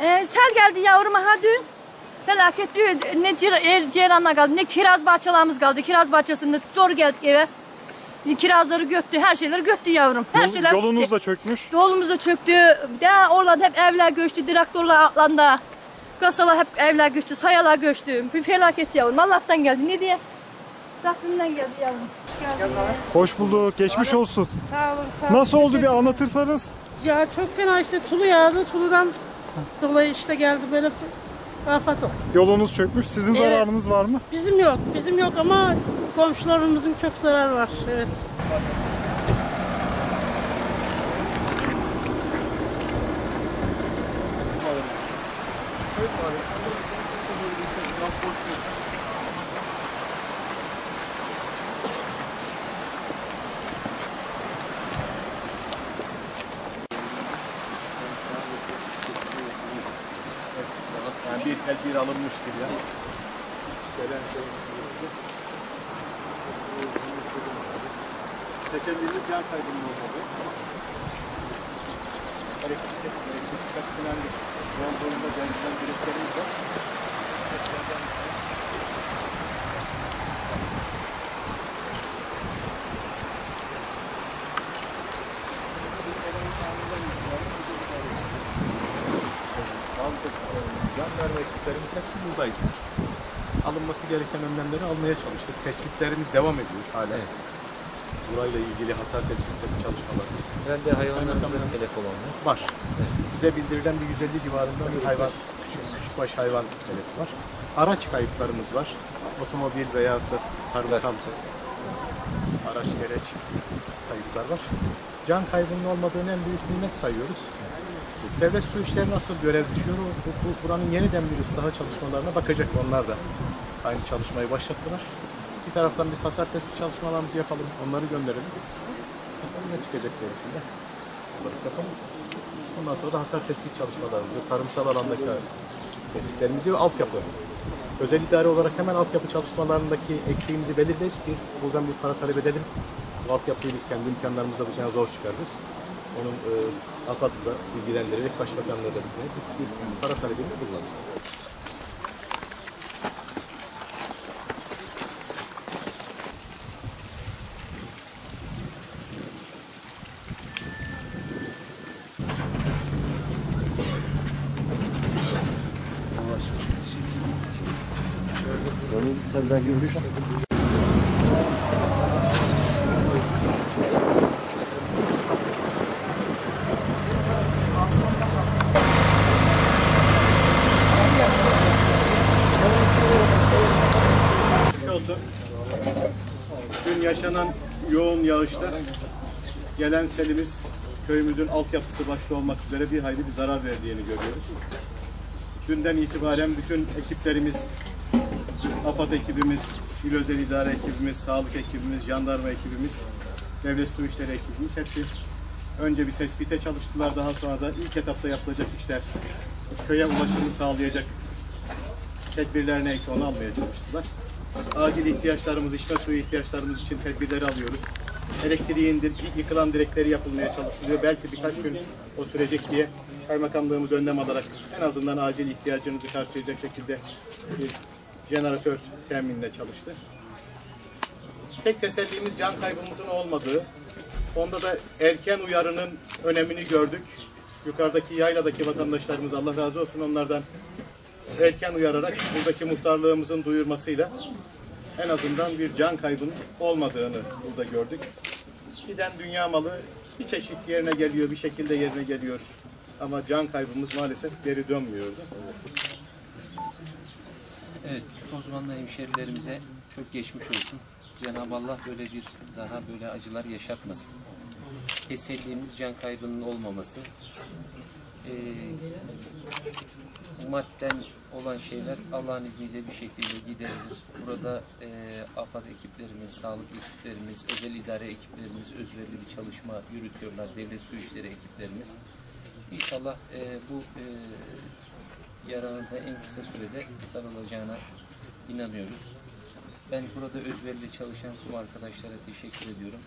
Ee, sel geldi yavrum ha dün. Felaket bir ne cir- el ceyranla kaldı ne kiraz bahçelerimiz kaldı. Kiraz bahçesinde zor geldik eve. Kirazları göttü, her şeyleri göttü yavrum. Her Yol- şeyler yolunuz da çökmüş. Yolumuz da çöktü. Ya oralarda hep evler göçtü, traktörler atlandı. Kasalar hep evler göçtü, sayalar göçtü. Bir felaket yavrum. Allah'tan geldi. Ne diye? Rabbimden geldi yavrum. Hoş bulduk. Geçmiş olsun. Sağ olun, sağ olun. Nasıl oldu bir anlatırsanız? Ya çok fena işte tulu yağdı. Tuludan dolayı işte geldi böyle afat oldu. Yolunuz çökmüş. Sizin Evet. zararınız var mı? Bizim yok, bizim yok ama komşularımızın çok zarar var. Evet. Yani bir tedbir alınmıştır ya. Tesellili can kaybının olmadı. Hareket kesimleri, birkaç önemli yol boyunda gelişen direklerimiz var. Sağlık ekiplerimiz, can verme ekiplerimiz hepsi buradaydı. Alınması gereken önlemleri almaya çalıştık. Tespitlerimiz devam ediyor hala. Burayla ilgili hasar tespit çalışmalarımız Herhalde hayvanlarımızın telef olanlar. var. Bize bildirilen bir 150 civarında bir hayvan, küçük küçük baş hayvan telefi var. Araç kayıplarımız var. Otomobil veya da tarımsal araç gereç kayıplar var. Can kaybının olmadığını en büyük nimet sayıyoruz. Devlet su işleri nasıl görev düşüyor? Bu, bu- buranın yeniden bir ıslaha çalışmalarına bakacak onlar da. Aynı çalışmayı başlattılar. Bir taraftan biz hasar tespit çalışmalarımızı yapalım, onları gönderelim. Bakalım ne çıkacak gerisinde. Bunları yapalım. Ondan sonra da hasar tespit çalışmalarımızı, tarımsal alandaki tespitlerimizi ve altyapı. Özel idare olarak hemen altyapı çalışmalarındaki eksiğimizi belirleyip ki buradan bir para talep edelim. Bu altyapıyı biz kendi imkanlarımızla bu sene zor çıkarırız. Onun e, AFAD'ı da bilgilendirerek Başbakanlığı da bilgilendirerek bir, bir para talebini kullanırız. Geçmiş yaşanan yoğun yağışta gelen selimiz köyümüzün altyapısı başta olmak üzere bir hayli bir zarar verdiğini görüyoruz. Dünden itibaren bütün ekiplerimiz, AFAD ekibimiz, İl Özel İdare ekibimiz, sağlık ekibimiz, jandarma ekibimiz, devlet su işleri ekibimiz hepsi önce bir tespite çalıştılar. Daha sonra da ilk etapta yapılacak işler, köye ulaşımı sağlayacak tedbirler neyse onu almaya çalıştılar. Acil ihtiyaçlarımız, içme suyu ihtiyaçlarımız için tedbirleri alıyoruz. Elektriğin yıkılan direkleri yapılmaya çalışılıyor. Belki birkaç gün o sürecek diye kaymakamlığımız önlem alarak en azından acil ihtiyacınızı karşılayacak şekilde bir jeneratör teminle çalıştı. Tek tesellimiz can kaybımızın olmadığı. Onda da erken uyarının önemini gördük. Yukarıdaki yayladaki vatandaşlarımız Allah razı olsun onlardan erken uyararak buradaki muhtarlığımızın duyurmasıyla en azından bir can kaybının olmadığını burada gördük. Giden dünya malı bir çeşit yerine geliyor, bir şekilde yerine geliyor. Ama can kaybımız maalesef geri dönmüyordu. Evet, Tozmanlı hemşerilerimize çok geçmiş olsun. Cenab-ı Allah böyle bir daha böyle acılar yaşatmasın. Tesellimiz can kaybının olmaması. Ee, madden olan şeyler Allah'ın izniyle bir şekilde giderilir. Burada e, AFAD ekiplerimiz, sağlık ekiplerimiz, özel idare ekiplerimiz özverili bir çalışma yürütüyorlar. Devlet su işleri ekiplerimiz. İnşallah e, bu e, yaranın da en kısa sürede sarılacağına inanıyoruz. Ben burada özverili çalışan tüm arkadaşlara teşekkür ediyorum.